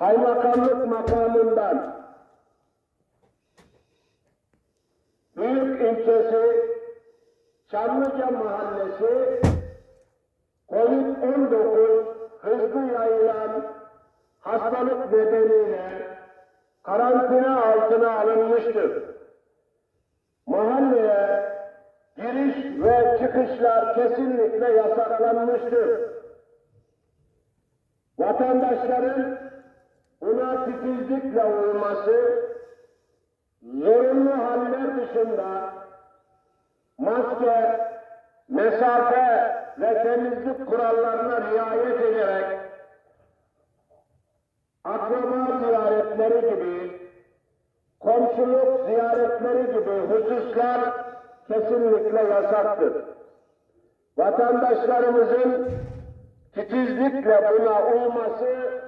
kaymakamlık makamından Büyük ilçesi Çamlıca mahallesi Covid-19 hızlı yayılan hastalık nedeniyle karantina altına alınmıştır. Mahalleye giriş ve çıkışlar kesinlikle yasaklanmıştır. Vatandaşların titizlikle uyması, zorunlu haller dışında maske, mesafe ve temizlik kurallarına riayet ederek akraba ziyaretleri gibi, komşuluk ziyaretleri gibi hususlar kesinlikle yasaktır. Vatandaşlarımızın titizlikle buna uyması